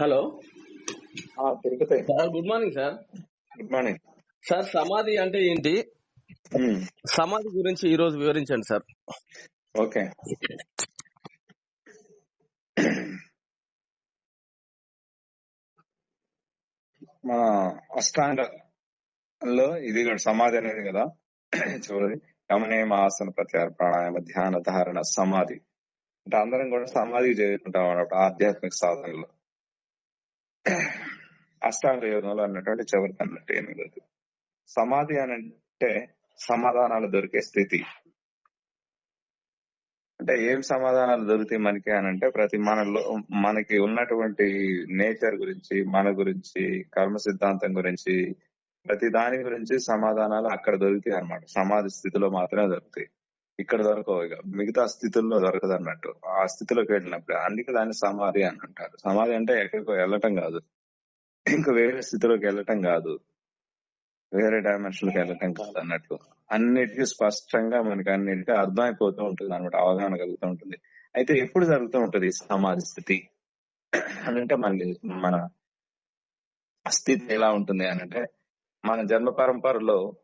Hello. Sir good morning sir. Good morning. Sir సమాధి అంటే ఏంటి? సమాధి గురించి ఈ రోజు వివరించండి సార్. ఓకే. మన అష్టాంగలో ఇది కూడా సమాధి అనేది కదా. చూడండి గమనేమ ఆసన ప్రత్యార ప్రాణాయామ ధ్యాన ధారణ సమాధి. అంటే అందరం కూడా సమాధి చేసుకుంటాం అన్నప్పుడు ఆధ్యాత్మిక సాధనలో. అష్టాంగ యోగంలో అన్నటువంటి చివరికి అన్నట్టు ఏమీ లేదు సమాధి అని అంటే సమాధానాలు దొరికే స్థితి. అంటే ఏం సమాధానాలు దొరుకుతాయి మనకి అని అంటే ప్రతి మనలో మనకి ఉన్నటువంటి నేచర్ గురించి మన గురించి కర్మ సిద్ధాంతం గురించి ప్రతి దాని గురించి సమాధానాలు అక్కడ దొరుకుతాయి అన్నమాట. సమాధి స్థితిలో మాత్రమే దొరుకుతాయి. ఇక్కడ దొరకవు ఇక. మిగతా స్థితుల్లో దొరకదు అన్నట్టు. ఆ స్థితిలోకి వెళ్ళినప్పుడు. అందుకే దాన్ని సమాధి అని అంటారు. సమాధి అంటే ఎక్కడికో వెళ్ళటం కాదు. ఇంకా వేరే స్థితిలోకి వెళ్ళటం కాదు. వేరే డైమెన్షన్కి వెళ్ళటం కాదు అన్నట్లు అన్నిటికీ స్పష్టంగా మనకి అన్నిటికీ అర్థమైపోతూ ఉంటుంది. అనమాట అవగాహన కలుగుతూ ఉంటుంది. అయితే ఎప్పుడు జరుగుతూ ఉంటుంది ఈ సమాధి స్థితి? అంటే మళ్ళీ మన స్థితి ఎలా ఉంటుంది అని అంటే మన జన్మ పరంపరలో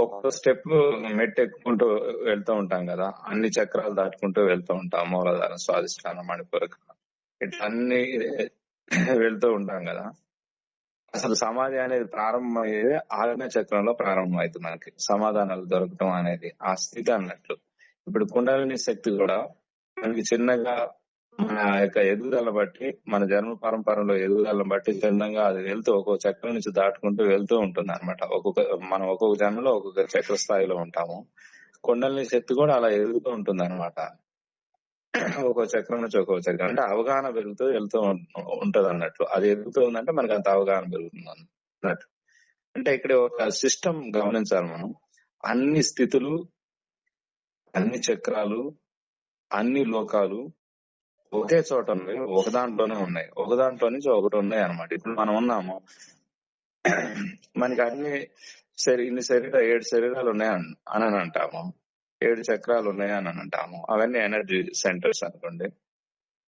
ఒక్కొక్క స్టెప్ మెట్ ఎక్కుకుంటూ వెళ్తూ ఉంటాం కదా. అన్ని చక్రాలు దాటుకుంటూ వెళ్తూ ఉంటాం. మూలాధారం స్వాధిష్టానం మణిపూరక. ఇట్లా అన్ని వెళ్తూ ఉంటాం కదా. అసలు సమాధి అనేది ప్రారంభమయ్యేది ఆజ్ఞ చక్రంలో ప్రారంభం అవుతుంది మనకి. సమాధానాలు దొరకటం అనేది ఆ స్థితి అన్నట్లు. ఇప్పుడు కుండలిని శక్తి కూడా మనకి చిన్నగా మన యొక్క ఎదుగుదల బట్టి మన జన్మ పరంపరలో ఎదుగుదలను బట్టి చిన్నగా అది వెళ్తూ ఒక్కొక్క చక్రం నుంచి దాటుకుంటూ వెళ్తూ ఉంటుంది అనమాట ఒక్కొక్క మనం ఒక్కొక్క జన్మలో ఒక్కొక్క చక్ర స్థాయిలో ఉంటాము. కొండల్ని శక్తి కూడా అలా ఎదుగుతూ ఉంటుంది అనమాట ఒక్కో చక్రం నుంచి ఒక్కో చక్రం. అంటే అవగాహన పెరుగుతూ వెళ్తూ ఉంటది అన్నట్లు అది ఎదుగుతూ ఉందంటే మనకి అంత అవగాహన పెరుగుతుంది అన్నట్టు అంటే ఇక్కడ ఒక సిస్టమ్ గమనించాలి మనం. అన్ని స్థితులు అన్ని చక్రాలు అన్ని లోకాలు ఒకే చోట ఉన్నాయి ఒక దాంట్లోనే ఉన్నాయి. ఒక దాంట్లో నుంచి ఒకటి ఉన్నాయి అనమాట ఇప్పుడు మనం ఉన్నాము. మనకి అన్ని ఇన్ని శరీర ఏడు శరీరాలు ఉన్నాయి అని అని అంటాము. ఏడు చక్రాలు ఉన్నాయి అని అంటాము. అవన్నీ ఎనర్జీ సెంటర్స్ అనుకోండి.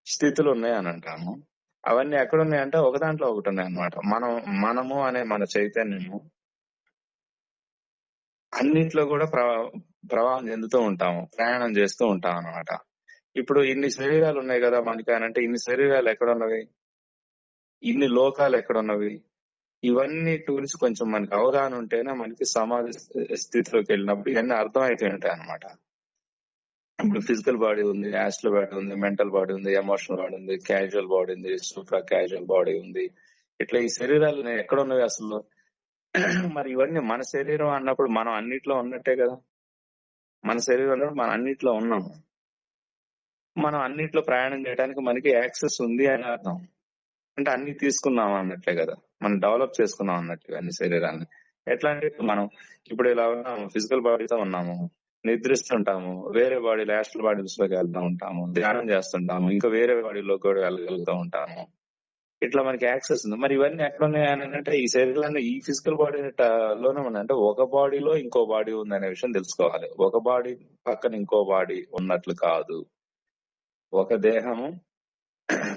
స్థితులు ఉన్నాయి అని అంటాము. అవన్నీ ఎక్కడ ఉన్నాయంటే ఒక దాంట్లో ఒకటి ఉన్నాయి అనమాట మనం మనము అనే మన చైతన్యము అన్నిట్లో కూడా ప్రవా- ప్రవాహం చెందుతూ ఉంటాము. ప్రయాణం చేస్తూ ఉంటాం అనమాట ఇప్పుడు ఇన్ని శరీరాలు ఉన్నాయి కదా మనకి అని అంటే ఇన్ని శరీరాలు ఎక్కడ ఉన్నవి? ఇన్ని లోకాలు ఎక్కడ ఉన్నవి? ఇవన్నీ గురించి కొంచెం మనకి అవగాహన ఉంటేనే మనకి సమాధి స్థితిలోకి వెళ్ళినప్పుడు ఇవన్నీ అర్థమైతే ఉంటాయి అనమాట ఇప్పుడు ఫిజికల్ బాడీ ఉంది యాస్ట్రల్ బాడీ ఉంది మెంటల్ బాడీ ఉంది ఎమోషనల్ బాడీ ఉంది క్యాజువల్ బాడీ ఉంది సూపర్ క్యాజువల్ బాడీ ఉంది. ఇట్లా ఈ శరీరాలు ఎక్కడ ఉన్నవి అసలు? మరి ఇవన్నీ మన శరీరం అన్నప్పుడు మనం అన్నిట్లో ఉన్నట్టే కదా? మన శరీరం అన్నప్పుడు మనం అన్నిట్లో ఉన్నాము. మనం అన్నిట్లో ప్రయాణం చేయడానికి మనకి యాక్సెస్ ఉంది అని అర్థం. అంటే అన్ని తీసుకున్నాం అన్నట్లే కదా. మనం డెవలప్ చేసుకున్నాం అన్నట్టు అన్ని శరీరాన్ని ఎట్లా అంటే మనం ఇప్పుడు ఇలా ఉన్నాము ఫిజికల్ బాడీతో ఉన్నాము నిద్రిస్తుంటాము వేరే బాడీ యాస్ట్రల్ బాడీస్లోకి వెళ్తూ ఉంటాము ధ్యానం చేస్తుంటాము ఇంకా వేరే బాడీలో కూడా వెళ్ళగలుగుతూ ఉంటాము. ఇట్లా మనకి యాక్సెస్ ఉంది. మరి ఇవన్నీ ఎక్కడున్నాయి అని అంటే ఈ శరీరాన్ని ఈ ఫిజికల్ బాడీ లోనే ఉన్నాయి. అంటే ఒక బాడీలో ఇంకో బాడీ ఉంది అనే విషయం తెలుసుకోవాలి. ఒక బాడీ పక్కన ఇంకో బాడీ ఉన్నట్లు కాదు. ఒక దేహము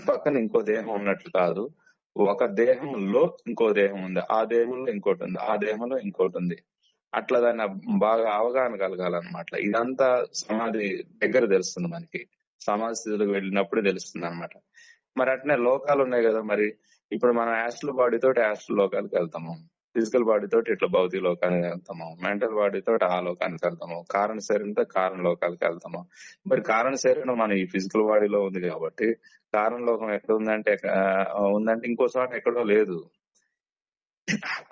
పక్కన ఇంకో దేహం ఉన్నట్లు కాదు. ఒక దేహంలో ఇంకో దేహం ఉంది. ఆ దేహంలో ఇంకోటి ఉంది. ఆ దేహంలో ఇంకోటి ఉంది. అట్లా దాన్ని బాగా అవగాహన కలగాలన్నమాట. ఇదంతా సమాధి దగ్గర తెలుస్తుంది మనకి. సమాధి స్థితిలోకి వెళ్ళినప్పుడు తెలుస్తుంది అనమాట మరి అట్నే లోకాలు ఉన్నాయి కదా మరి. ఇప్పుడు మనం యాస్ట్రల్ బాడీ తోటి యాస్ట్రల్ లోకాలకు వెళ్తాము. ఫిజికల్ బాడీ తోటి ఇట్లా భౌతిక లోకానికి వెళ్తాము. మెంటల్ బాడీ తోటి ఆ లోకానికి వెళ్తాము. కారణ శరీరంతో కారణ లోకాలకు వెళ్తాము. మరి కారణ శరీరం మన ఈ ఫిజికల్ బాడీలో ఉంది కాబట్టి కారణ లోకం ఎక్కడ ఉందంటే ఉందంటే ఇంకో చోట ఎక్కడో లేదు.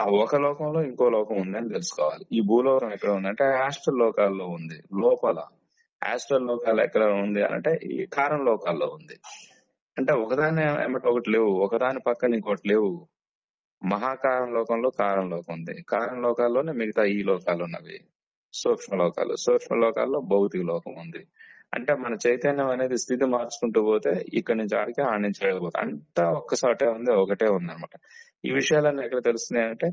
ఆ ఒక లోకంలో ఇంకో లోకం ఉందని తెలుసుకోవాలి. ఈ భూలోకం ఎక్కడ ఉందంటే ఆస్ట్రల్ లోకాల్లో ఉంది. లోపల ఆస్ట్రల్ లోకాలు ఎక్కడ ఉంది అంటే ఈ కారణ లోకాల్లో ఉంది. అంటే ఒకదాని ఏమంటే ఒకటి లేవు. ఒకదాని పక్కన ఇంకోటి లేవు. మహాకారణ లోకంలో కారణ లోకం ఉంది. కారణ లోకాల్లోనే మిగతా ఈ లోకాలు ఉన్నవి. సూక్ష్మ లోకాలు సూక్ష్మ లోకాల్లో భౌతిక లోకం ఉంది. అంటే మన చైతన్యం అనేది స్థితి మార్చుకుంటూ పోతే ఇక్కడి నుంచి ఆడికి ఆడి నుంచి ఆడిపోతుంది అంతా ఒక్కసాటే ఉంది ఒకటే ఉంది అనమాట ఈ విషయాలన్నీ ఎక్కడ తెలుస్తున్నాయి అంటే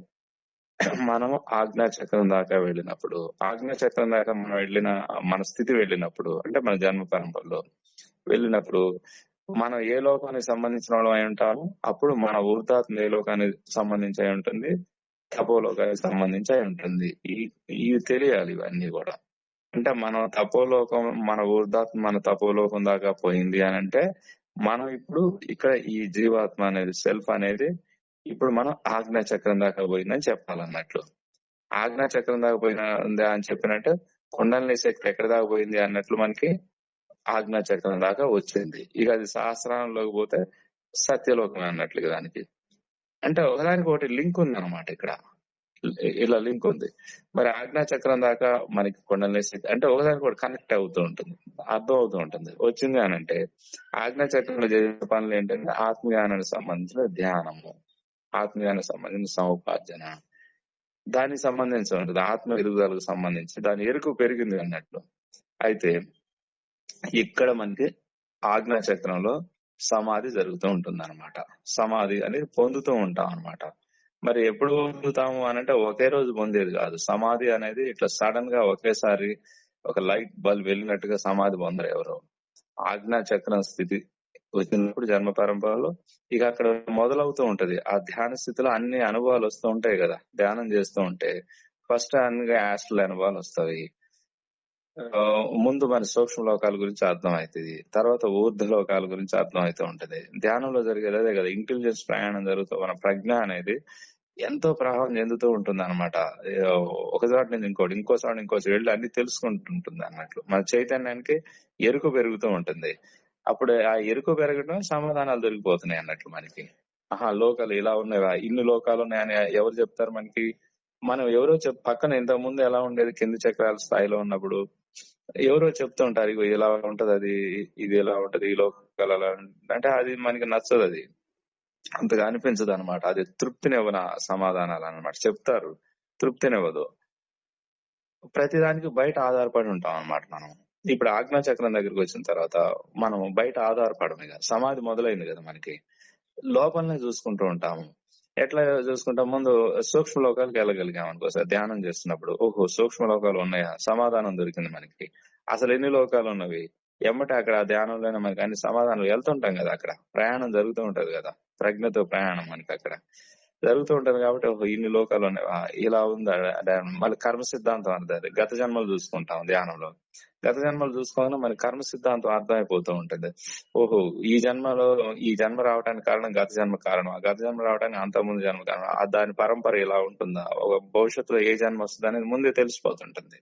మనము ఆజ్ఞా చక్రం దాకా వెళ్ళినప్పుడు ఆజ్ఞా చక్రం దాకా మనం వెళ్ళిన మన స్థితి వెళ్ళినప్పుడు అంటే మన జన్మ పరంపరలో వెళ్ళినప్పుడు మనం ఏ లోకానికి సంబంధించిన వాళ్ళం అయి ఉంటాము అప్పుడు మన ఊర్ధాత్మ ఏ లోకానికి సంబంధించి అయి ఉంటుంది తపోలోకానికి సంబంధించి అయి ఉంటుంది. ఇవి తెలియాలి ఇవన్నీ కూడా. అంటే మనం తపోలోకం మన ఊర్ధాత్మ మన తపోలోకం దాకా పోయింది అని అంటే మనం ఇప్పుడు ఇక్కడ ఈ జీవాత్మ అనేది సెల్ఫ్ అనేది ఇప్పుడు మనం ఆజ్ఞా చక్రం దాకా పోయిందని చెప్పాలన్నట్లు. ఆజ్ఞా చక్రం దాకా పోయింది అని చెప్పినట్టు కుండలిని శక్తి ఎక్కడ దాకా పోయింది అన్నట్లు మనకి ఆజ్ఞా చక్రం దాకా వచ్చింది. ఇక అది సహస్రంలోకి పోతే సత్యలోకం అన్నట్లుగా దానికి. అంటే ఒకదానికి ఒకటి లింక్ ఉంది అనమాట ఇక్కడ. ఇలా లింక్ ఉంది. మరి ఆజ్ఞా చక్రం దాకా మనకి కొండలేసి అంటే ఒకదానికి ఒకటి కనెక్ట్ అవుతూ ఉంటుంది. అర్థం అవుతూ ఉంటుంది. వచ్చింది అని అంటే ఆజ్ఞా చక్రంలో చేసే పనులు ఏంటంటే ఆత్మజ్ఞానానికి సంబంధించిన ధ్యానము. ఆత్మజ్ఞానానికి సంబంధించిన సముపార్జన. దానికి సంబంధించి ఉంటుంది. ఆత్మ ఎదుగుదలకు సంబంధించి దాని ఎరుకు పెరిగింది అన్నట్లు. అయితే ఇక్కడ మనకి ఆజ్ఞా చక్రంలో సమాధి జరుగుతూ ఉంటుంది అనమాట సమాధి అనేది పొందుతూ ఉంటాం అన్నమాట. మరి ఎప్పుడు పొందుతాము అని అంటే ఒకే రోజు పొందేది కాదు. సమాధి అనేది ఇట్లా సడన్గా ఒకేసారి ఒక లైట్ బల్బ్ వెళ్ళినట్టుగా సమాధి పొందరు ఎవరు. ఆజ్ఞా చక్రం స్థితి వచ్చినప్పుడు జన్మ పరంపరలో ఇక అక్కడ మొదలవుతూ ఉంటది. ఆ ధ్యాన స్థితిలో అన్ని అనుభవాలు వస్తూ ఉంటాయి కదా. ధ్యానం చేస్తూ ఉంటే ఫస్ట్ అన్ని యాస్ట్రల్ అనుభవాలు వస్తాయి. ముందు మన సూక్ష్మ లోకాల గురించి అర్థం అవుతుంది తర్వాత ఊర్ధ లోకాల గురించి అర్థం అవుతూ ఉంటది. ధ్యానంలో జరిగేది అదే కదా. ఇంటెలిజెన్స్ ప్రయాణం జరుగుతూ మన ప్రజ్ఞ అనేది ఎంతో ప్రవాహం చెందుతూ ఉంటుంది అనమాట ఒక చోట నుంచి ఇంకోటి ఇంకో చోట ఇంకో వెళ్ళి అన్ని తెలుసుకుంటుంటుంది అన్నట్లు మన చైతన్యానికి ఎరుకు పెరుగుతూ ఉంటుంది. అప్పుడు ఆ ఎరుకు పెరగడం సమాధానాలు దొరికిపోతున్నాయి అన్నట్లు మనకి. ఆహా లోకాలు ఇలా ఉన్నాయా? ఇన్ని లోకాలు ఉన్నాయని ఎవరు చెప్తారు మనకి? మనం ఎవరో చెప్ పక్కన ఇంతకు ముందు ఎలా ఉండేది? కింది చక్రాల స్థాయిలో ఉన్నప్పుడు ఎవరో చెప్తూ ఉంటారు ఇగో ఇలా ఉంటది అది ఇది ఎలా ఉంటది ఈ లోకాలు అలా అంటే అది మనకి నచ్చదు అది. అంతగా అనిపించదు అనమాట అది తృప్తినివ్వన సమాధానాలు అన్నమాట. చెప్తారు తృప్తినివ్వదు. ప్రతిదానికి బయట ఆధారపడి ఉంటాం అన్నమాట మనం. ఇప్పుడు ఆజ్ఞా చక్రం దగ్గరికి వచ్చిన తర్వాత మనం బయట ఆధారపడము ఇక సమాధి మొదలైంది కదా మనకి. లోపలనే చూసుకుంటూ ఉంటాము. ఎట్లా చూసుకుంటాం? ముందు సూక్ష్మ లోకాలకు వెళ్ళగలిగాం అనుకో సార్. ధ్యానం చేస్తున్నప్పుడు ఓహో సూక్ష్మ లోకాలు ఉన్నాయా? సమాధానం దొరికింది మనకి. అసలు ఎన్ని లోకాలు ఉన్నవి? ఎమ్మటే అక్కడ ధ్యానంలోనే మనకి అన్ని సమాధానాలు వెళ్తుంటాం కదా అక్కడ. ప్రయాణం జరుగుతూ ఉంటది కదా. ప్రజ్ఞతో ప్రయాణం మనకి అక్కడ. జరుగుతూ ఉంటుంది కాబట్టి ఓహో ఇన్ని లోకాలు ఉన్నాయి. ఇలా ఉందా? మళ్ళీ కర్మ సిద్ధాంతం అంటారు గత జన్మలు చూసుకుంటాం ధ్యానంలో. గత జన్మలు చూసుకోగానే మన కర్మ సిద్ధాంతం అర్థమైపోతూ ఉంటుంది. ఓహో ఈ జన్మలో ఈ జన్మ రావడానికి కారణం గత జన్మ కారణం. ఆ గత జన్మ రావడానికి అంత ముందు జన్మ కారణం. ఆ దాని పరంపర ఇలా ఉంటుందా? ఒక భవిష్యత్తులో ఏ జన్మ వస్తుంది అనేది ముందే తెలిసిపోతుంటుంది.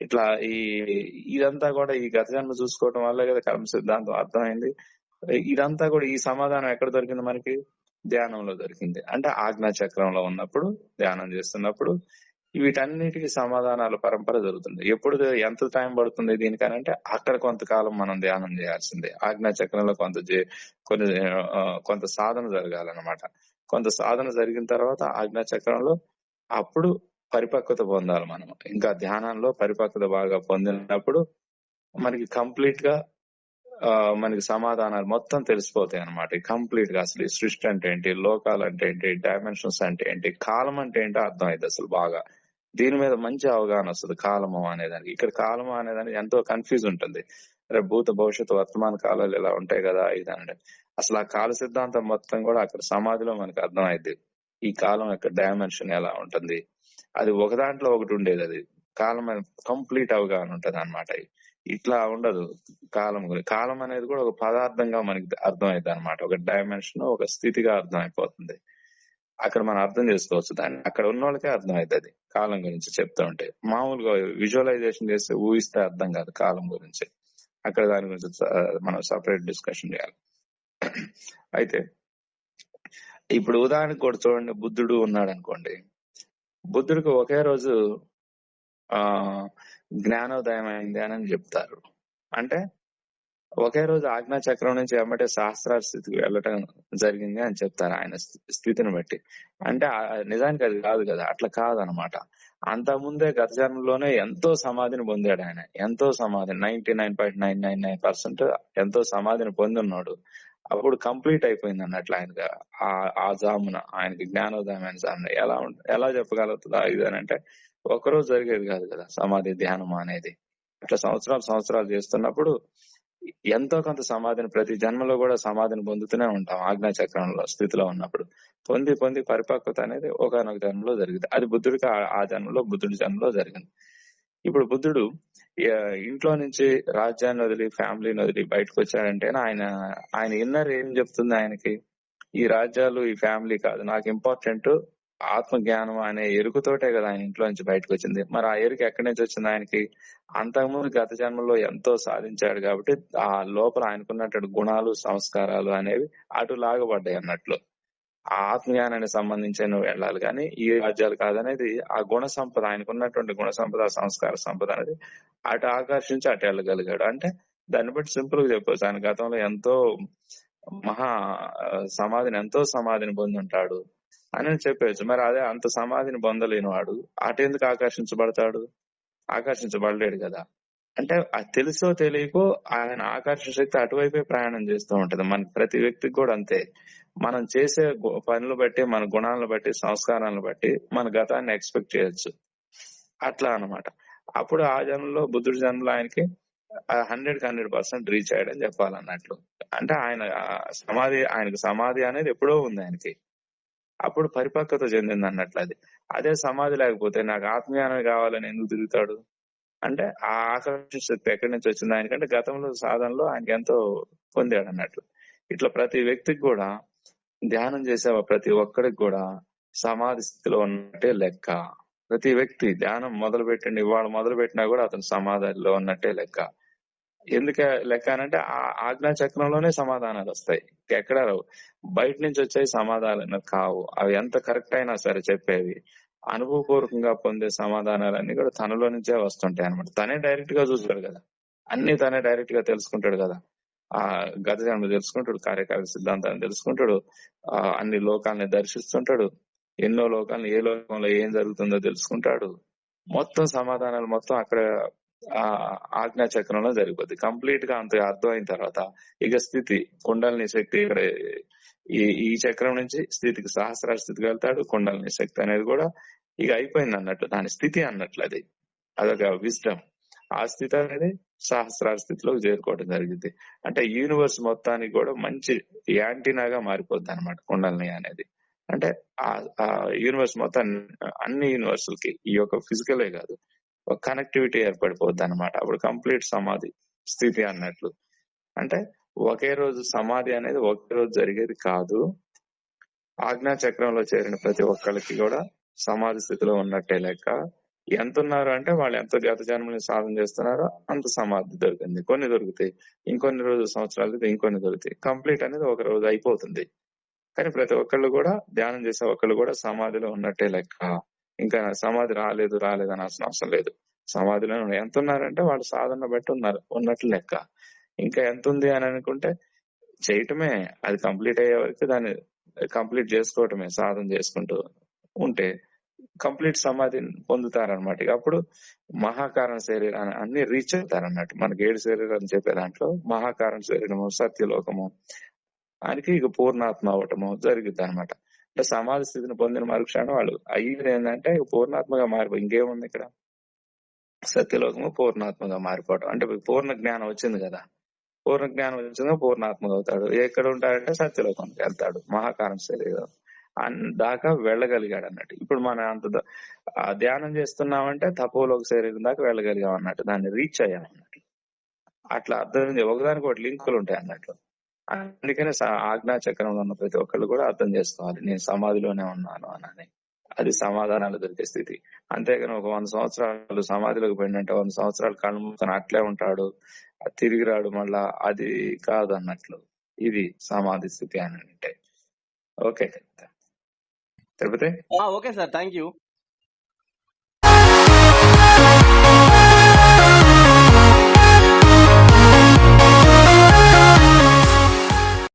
ఇట్లా ఈ ఇదంతా కూడా ఈ గత జన్మ చూసుకోవడం వల్ల కదా కర్మ సిద్ధాంతం అర్థమైంది. ఇదంతా కూడా ఈ సమాధానం ఎక్కడ దొరికింది మనకి? ధ్యానంలో దొరికింది. అంటే ఆజ్ఞా చక్రంలో ఉన్నప్పుడు ధ్యానం చేస్తున్నప్పుడు వీటన్నిటికీ సమాధానాల పరంపర జరుగుతుంది. ఎప్పుడు ఎంత టైం పడుతుంది దీనికనంటే అక్కడ కొంతకాలం మనం ధ్యానం చేయాల్సిందే. ఆజ్ఞా చక్రంలో కొంత కొన్ని కొంత సాధన జరగాలన్నమాట. కొంత సాధన జరిగిన తర్వాత ఆజ్ఞా చక్రంలో అప్పుడు పరిపక్వత పొందాలి మనం. ఇంకా ధ్యానంలో పరిపక్వత బాగా పొందినప్పుడు మనకి కంప్లీట్గా మనకి సమాధానాలు మొత్తం తెలిసిపోతాయి అనమాట కంప్లీట్గా అసలు ఈ సృష్టి అంటే ఏంటి లోకాలు అంటే ఏంటి డైమెన్షన్స్ అంటే ఏంటి కాలం అంటే ఏంటో అర్థం అయింది అసలు బాగా. దీని మీద మంచి అవగాహన వస్తుంది కాలము అనేదానికి ఇక్కడ కాలము అనేదానికి ఎంతో కన్ఫ్యూజ్ ఉంటుంది. రేపు భూత భవిష్యత్తు వర్తమాన కాలాలు ఇలా ఉంటాయి కదా ఇదంటే అసలు ఆ కాల సిద్ధాంతం మొత్తం కూడా అక్కడ సమాధిలో మనకి అర్థం అయింది ఈ కాలం యొక్క డైమెన్షన్ ఎలా ఉంటుంది? అది ఒక దాంట్లో ఒకటి ఉండేది అది. కాలం కంప్లీట్ అవగాహన ఉంటది అనమాట ఇట్లా ఉండదు కాలం గురించి కాలం అనేది కూడా ఒక పదార్థంగా మనకి అర్థమైంది అనమాట ఒక డైమెన్షన్ ఒక స్థితిగా అర్థం అయిపోతుంది అక్కడ మనం అర్థం చేసుకోవచ్చు దాన్ని. అక్కడ ఉన్న వాళ్ళకే అర్థం అవుతుంది కాలం గురించి చెప్తూ ఉంటే. మామూలుగా విజువలైజేషన్ చేస్తే ఊహిస్తే అర్థం కాదు కాలం గురించి. అక్కడ దాని గురించి మనం సపరేట్ డిస్కషన్ చేయాలి. అయితే ఇప్పుడు ఉదాహరణకు కూడా చూడండి. బుద్ధుడు ఉన్నాడు అనుకోండి బుద్ధుడికి ఒకే రోజు ఆ జ్ఞానోదయం అయింది అని చెప్తారు. అంటే ఒకే రోజు ఆజ్ఞా చక్రం నుంచి ఏమంటే శాస్త్రాల స్థితికి వెళ్ళటం జరిగింది అని చెప్తారు ఆయన స్థితిని బట్టి. అంటే నిజానికి అది కాదు కదా అట్లా కాదనమాట అంత ముందే గత జన్మలోనే ఎంతో సమాధిని పొందాడు ఆయన. ఎంతో సమాధి ninety nine point nine nine nine percent ఎంతో సమాధిని పొందున్నాడు. అప్పుడు కంప్లీట్ అయిపోయింది అన్నట్లు ఆయనకి ఆ ఆ జామున ఆయనకి జ్ఞానోదయమైన జామున. ఎలా ఎలా చెప్పగలుగుతుందా ఇది అని అంటే ఒకరోజు జరిగేది కాదు కదా సమాధి ధ్యానం అనేది. అట్లా సంవత్సరాలు సంవత్సరాలు చేస్తున్నప్పుడు ఎంతో కొంత సమాధిని ప్రతి జన్మలో కూడా సమాధిని పొందుతూనే ఉంటాం ఆజ్ఞా చక్రంలో స్థితిలో ఉన్నప్పుడు. పొంది పొంది పరిపక్వత అనేది ఒకనొక జన్మలో జరిగింది. అది బుద్ధుడికి ఆ- జన్మలో బుద్ధుడి జన్మలో జరిగింది. ఇప్పుడు బుద్ధుడు ఇంట్లో నుంచి రాజ్యాన్ని వదిలి ఫ్యామిలీని వదిలి బయటకు వచ్చాడంటే ఆయన ఆయన ఇన్నర్ ఏం చెప్తుంది ఆయనకి? ఈ రాజ్యాలు ఈ ఫ్యామిలీ కాదు. నాకు ఇంపార్టెంట్ ఆత్మ జ్ఞానం అనే ఎరుకతోటే కదా ఆయన ఇంట్లో నుంచి బయటకు వచ్చింది. మరి ఆ ఎరుక ఎక్కడి నుంచి వచ్చింది ఆయనకి? అంతకుముందు గత జన్మలో ఎంతో సాధించాడు కాబట్టి ఆ లోపల ఆయనకున్నటువంటి గుణాలు సంస్కారాలు అనేవి అటు లాగబడ్డాయి అన్నట్లు. ఆ ఆత్మజ్ఞానానికి సంబంధించి నువ్వు వెళ్ళాలి కానీ ఈ రాజ్యాలు కాదనేది ఆ గుణ సంపద ఆయనకున్నటువంటి గుణ సంపద సంస్కార సంపద అనేది అటు ఆకర్షించి అటు వెళ్ళగలిగాడు. అంటే దాన్ని బట్టి సింపుల్గా చెప్పొచ్చు. ఆయన గతంలో ఎంతో మహా సమాధిని ఎంతో సమాధిని పొంది ఉంటాడు అని చెప్పేయచ్చు మరి అదే అంత సమాధిని పొందలేని వాడు అటు ఎందుకు ఆకర్షించబడతాడు? ఆకర్షించబడలేడు కదా. అంటే అది తెలుసో తెలియకో ఆయన ఆకర్షణ శక్తి అటువైపే ప్రయాణం చేస్తూ ఉంటది. మన ప్రతి వ్యక్తికి కూడా అంతే. మనం చేసే పనులు బట్టి మన గుణాలను బట్టి సంస్కారాలను బట్టి మన గతాన్ని ఎక్స్పెక్ట్ చేయొచ్చు. అట్లా అన్నమాట. అప్పుడు ఆ జన్మలో బుద్ధుడి జన్మలో ఆయనకి హండ్రెడ్కి హండ్రెడ్ పర్సెంట్ రీచ్ అయ్యాడని చెప్పాలన్నట్లు. అంటే ఆయన సమాధి ఆయనకు సమాధి అనేది ఎప్పుడో ఉంది ఆయనకి. అప్పుడు పరిపక్వత చెందింది అన్నట్లు అది. అదే సమాధి లేకపోతే నాకు ఆత్మీయానం కావాలని ఎందుకు తిరుగుతాడు? అంటే ఆ ఆకర్షణ శక్తి ఎక్కడి నుంచి వచ్చింది? ఆయనకంటే గతంలో సాధనలో ఆయనకి ఎంతో పొందాడు అన్నట్లు. ఇట్లా ప్రతి వ్యక్తికి కూడా ధ్యానం చేసే ప్రతి ఒక్కడికి కూడా సమాధి స్థితిలో ఉన్నట్టే లెక్క. ప్రతి వ్యక్తి ధ్యానం మొదలు పెట్టండి ఇవాళ మొదలు పెట్టినా కూడా అతను సమాధిలో ఉన్నట్టే లెక్క. ఎందుక లెక్క అనంటే ఆ ఆజ్ఞా చక్రంలోనే సమాధానాలు వస్తాయి. ఎక్కడ రావు. బయట నుంచి వచ్చే సమాధానాలు కావు. అవి ఎంత కరెక్ట్ అయినా సరే చెప్పేవి. అనుభవపూర్వకంగా పొందే సమాధానాలన్నీ కూడా తనలో నుంచే వస్తుంటాయి అనమాట తనే డైరెక్ట్గా చూస్తాడు కదా. అన్ని తనే డైరెక్ట్గా తెలుసుకుంటాడు కదా. ఆ గత జన్మ తెలుసుకుంటాడు కార్యకారక సిద్ధాంతాన్ని తెలుసుకుంటాడు ఆ అన్ని లోకాలని దర్శిస్తుంటాడు ఎన్నో లోకాలను ఏ లోకంలో ఏం జరుగుతుందో తెలుసుకుంటాడు. మొత్తం సమాధానాలు మొత్తం అక్కడ ఆజ్ఞా చక్రంలో జరిగిపోద్ది. కంప్లీట్గా అంత అర్థమైన తర్వాత ఇక స్థితి కుండలిని శక్తి ఇక్కడ ఈ ఈ చక్రం నుంచి స్థితికి సహస్ర స్థితికి వెళ్తాడు కుండలిని శక్తి అనేది కూడా ఇక అయిపోయింది అన్నట్లు దాని స్థితి అన్నట్లు అది. అదొక విజ్డమ్ ఆ స్థితి అనేది సహస్రార స్థితిలోకి చేరుకోవడం జరిగింది. అంటే యూనివర్స్ మొత్తానికి కూడా మంచి యాంటీనాగా మారిపోద్ది అనమాట కుండలిని అనేది. అంటే ఆ యూనివర్స్ మొత్తం అన్ని యూనివర్సులకి ఈ యొక్క ఫిజికలే కాదు. ఒక కనెక్టివిటీ ఏర్పడిపోద్ది అనమాట అప్పుడు కంప్లీట్ సమాధి స్థితి అన్నట్లు. అంటే ఒకే రోజు సమాధి అనేది ఒకే రోజు జరిగేది కాదు. ఆజ్ఞా చక్రంలో చేరిన ప్రతి ఒక్కరికి కూడా సమాధి స్థితిలో ఉన్నట్టే లెక్క. ఎంత ఉన్నారు అంటే వాళ్ళు ఎంత గత జన్మని సాధన చేస్తున్నారో అంత సమాధి దొరికింది. కొన్ని దొరుకుతాయి. ఇంకొన్ని రోజు సంవత్సరాలు ఇంకొన్ని దొరుకుతాయి. కంప్లీట్ అనేది ఒక రోజు అయిపోతుంది. కానీ ప్రతి ఒక్కళ్ళు కూడా ధ్యానం చేసే ఒక్కళ్ళు కూడా సమాధిలో ఉన్నట్టే లెక్క. ఇంకా సమాధి రాలేదు రాలేదు అనాల్సిన అవసరం లేదు. సమాధిలో ఎంత ఉన్నారంటే వాళ్ళు సాధన బట్టి ఉన్నారు. ఉన్నట్లు లెక్క. ఇంకా ఎంత ఉంది అని అనుకుంటే చేయటమే అది కంప్లీట్ అయ్యే వరకు దాన్ని కంప్లీట్ చేసుకోవటమే సాధన చేసుకుంటూ ఉంటే కంప్లీట్ సమాధిని పొందుతారనమాట ఇక అప్పుడు మహాకారణ శరీరాన్ని అన్ని రీచ్ అవుతారన్నట్టు. మనకి ఏడు శరీరాలు చెప్పే దాంట్లో మహాకారణ శరీరము సత్యలోకము ఆయనకి ఇక పూర్ణాత్మ అవటము జరుగుద్ది అనమాట అంటే సమాధి స్థితిని పొందిన మరుక్షణం వాళ్ళు. అయ్యేది ఏంటంటే పూర్ణాత్మగా మారిపో ఇంకేముంది ఇక్కడ? సత్యలోకము పూర్ణాత్మగా మారిపోవడం అంటే పూర్ణ జ్ఞానం వచ్చింది కదా. పూర్ణ జ్ఞానం వచ్చిందో పూర్ణాత్మగా అవుతాడు. ఎక్కడ ఉంటాడంటే సత్యలోకానికి వెళ్తాడు. మహాకారం శరీరం. దాకా వెళ్ళగలిగాడు అన్నట్టు. ఇప్పుడు మనం అంత ధ్యానం చేస్తున్నామంటే తపోలోక శరీరం దాకా వెళ్ళగలిగాం అన్నట్టు. దాన్ని రీచ్ అయ్యాం అన్నట్టు. అట్లా అర్థం ఒకదానికి ఒకటి లింకులు ఉంటాయి అన్నట్లు అందుకనే ఆజ్ఞా చక్రంలో ఉన్న ప్రతి ఒక్కళ్ళు కూడా అర్థం చేసుకోవాలి. నేను సమాధిలోనే ఉన్నాను అని అది సమాధానాలు దొరికే స్థితి. అంతేగాని ఒక వంద సంవత్సరాలు సమాధిలోకి పోయినంటే వంద సంవత్సరాలు కళ్ళు మూసుకొని అట్లే ఉంటాడు. తిరిగి రాడు మళ్ళా. అది కాదు అన్నట్లు ఇది సమాధి స్థితి అని అంటే. Okay. Tirupati? Okay sir. Thank you